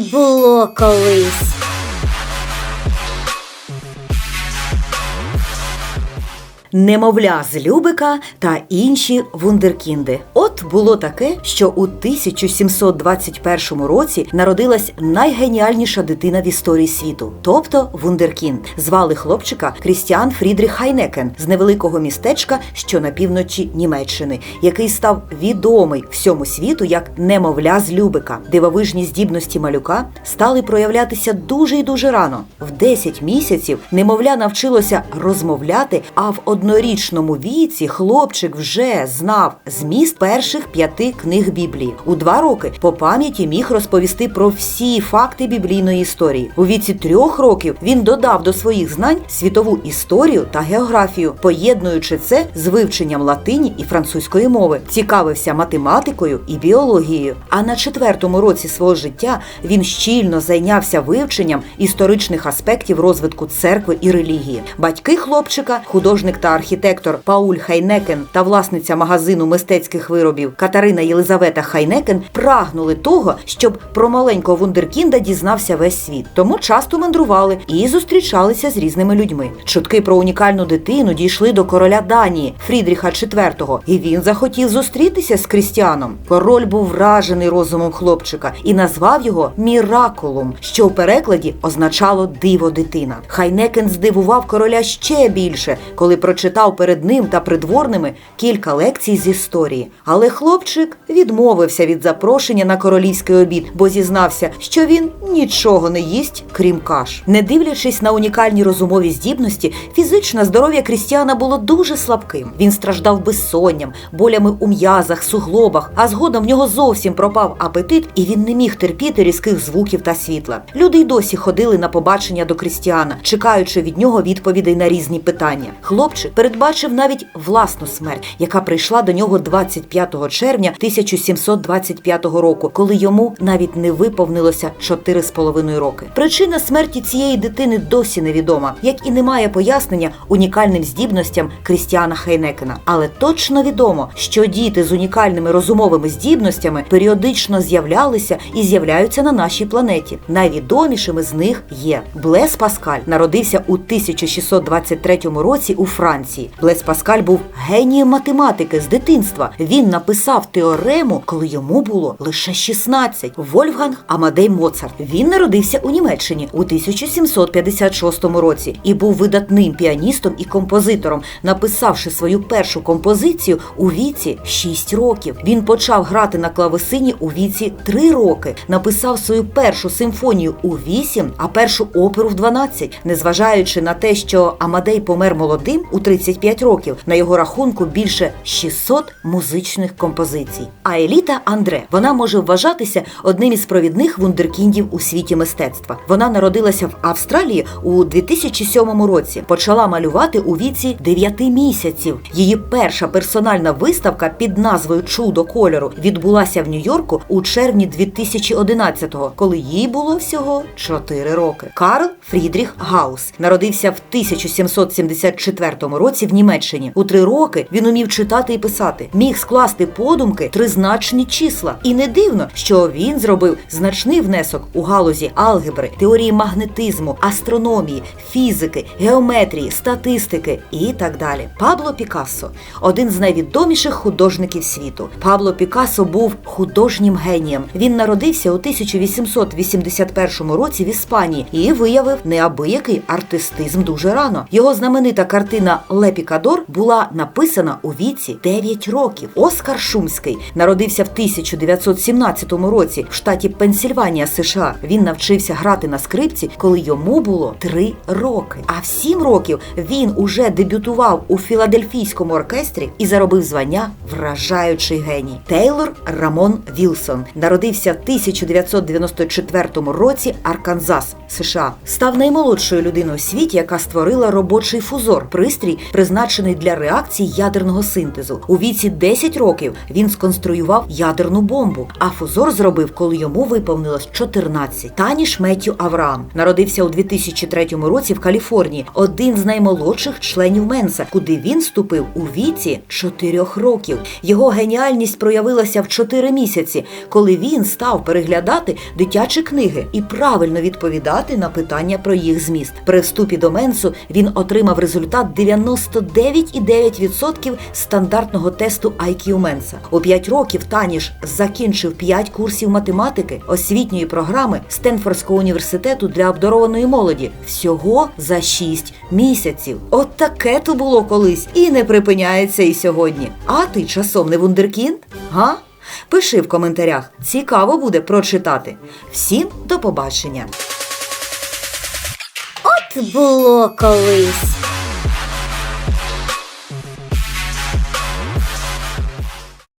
Було колись. Немовля з Любика та інші вундеркінди. От було таке, що у 1721 році народилась найгеніальніша дитина в історії світу, тобто вундеркінд. Звали хлопчика Крістіан Фрідріх Хайнекен з невеликого містечка, що на півночі Німеччини, який став відомий всьому світу як немовля з Любика. Дивовижні здібності малюка стали проявлятися дуже і дуже рано. В 10 місяців немовля навчилося розмовляти, а в однорічному віці хлопчик вже знав зміст перших п'яти книг Біблії. У два роки по пам'яті міг розповісти про всі факти біблійної історії. У віці трьох років він додав до своїх знань світову історію та географію, поєднуючи це з вивченням латині і французької мови, цікавився математикою і біологією. А на четвертому році свого життя він щільно зайнявся вивченням історичних аспектів розвитку церкви і релігії. Батьки хлопчика, художник та архітектор Пауль Хайнекен та власниця магазину мистецьких виробів Катерина Єлизавета Хайнекен прагнули того, щоб про маленького вундеркінда дізнався весь світ. Тому часто мандрували і зустрічалися з різними людьми. Чутки про унікальну дитину дійшли до короля Данії Фрідріха IV, і він захотів зустрітися з Крістіаном. Король був вражений розумом хлопчика і назвав його Міракулум, що в перекладі означало диво дитина. Хайнекен здивував короля ще більше, коли прочитав перед ним та придворними кілька лекцій з історії. Але хлопчик відмовився від запрошення на королівський обід, бо зізнався, що він нічого не їсть, крім каш. Не дивлячись на унікальні розумові здібності, фізичне здоров'я Крістіана було дуже слабким. Він страждав безсонням, болями у м'язах, суглобах, а згодом в нього зовсім пропав апетит, і він не міг терпіти різких звуків та світла. Люди й досі ходили на побачення до Крістіана, чекаючи від нього відповідей на різні питання. Хлопчик передбачив навіть власну смерть, яка прийшла до нього 25 червня 1725 року, коли йому навіть не виповнилося 4,5 роки. Причина смерті цієї дитини досі невідома, як і немає пояснення унікальним здібностям Крістіана Хайнекена. Але точно відомо, що діти з унікальними розумовими здібностями періодично з'являлися і з'являються на нашій планеті. Найвідомішими з них є Блес Паскаль, народився у 1623 році у Франції. Блес Паскаль був генієм математики з дитинства. Він написав теорему, коли йому було лише 16. Вольфганг Амадей Моцарт. Він народився у Німеччині у 1756 році і був видатним піаністом і композитором, написавши свою першу композицію у віці 6 років. Він почав грати на клавесині у віці 3 роки, написав свою першу симфонію у 8, а першу оперу в 12. Незважаючи на те, що Амадей помер молодим у 35 років, на його рахунку більше 600 музичних композицій. А Еліта Андре вона може вважатися одним із провідних вундеркіндів у світі мистецтва. Вона народилася в Австралії у 2007 році. Почала малювати у віці 9 місяців. Її перша персональна виставка під назвою Чудо кольору відбулася в Нью-Йорку у червні 2011-го, коли їй було всього 4 роки. Карл Фрідріх Гаус народився в 1774 році в Німеччині. У три роки він умів читати і писати, міг скласти подумки тризначні числа. І не дивно, що він зробив значний внесок у галузі алгебри, теорії магнетизму, астрономії, фізики, геометрії, статистики і так далі. Пабло Пікассо один з найвідоміших художників світу. Пабло Пікассо був художнім генієм. Він народився у 1881 році в Іспанії і виявив неабиякий артистизм дуже рано. Його знаменита картина Ле Пікадор була написана у віці 9 років. Оскар Шумський народився в 1917 році в штаті Пенсільванія, США. Він навчився грати на скрипці, коли йому було 3 роки. А в 7 років він уже дебютував у філадельфійському оркестрі і заробив звання вражаючий геній. Тейлор Рамон Вілсон народився в 1994 році Арканзас, США. Став наймолодшою людиною у світі, яка створила робочий фузор, пристрій, лабораторій, призначений для реакцій ядерного синтезу. У віці 10 років він сконструював ядерну бомбу, а фузор зробив, коли йому виповнилось 14. Таніш Меттю Авраам народився у 2003 році в Каліфорнії, один з наймолодших членів Менса, куди він вступив у віці 4 років. Його геніальність проявилася в 4 місяці, коли він став переглядати дитячі книги і правильно відповідати на питання про їх зміст. При вступі до Менсу він отримав результат 99,9% стандартного тесту IQ Менса. У 5 років Таніш закінчив 5 курсів математики освітньої програми Стенфордського університету для обдарованої молоді всього за 6 місяців. От таке то було колись і не припиняється і сьогодні. А ти часом не вундеркінд? Га? Пиши в коментарях, цікаво буде прочитати. Всім до побачення! От було колись.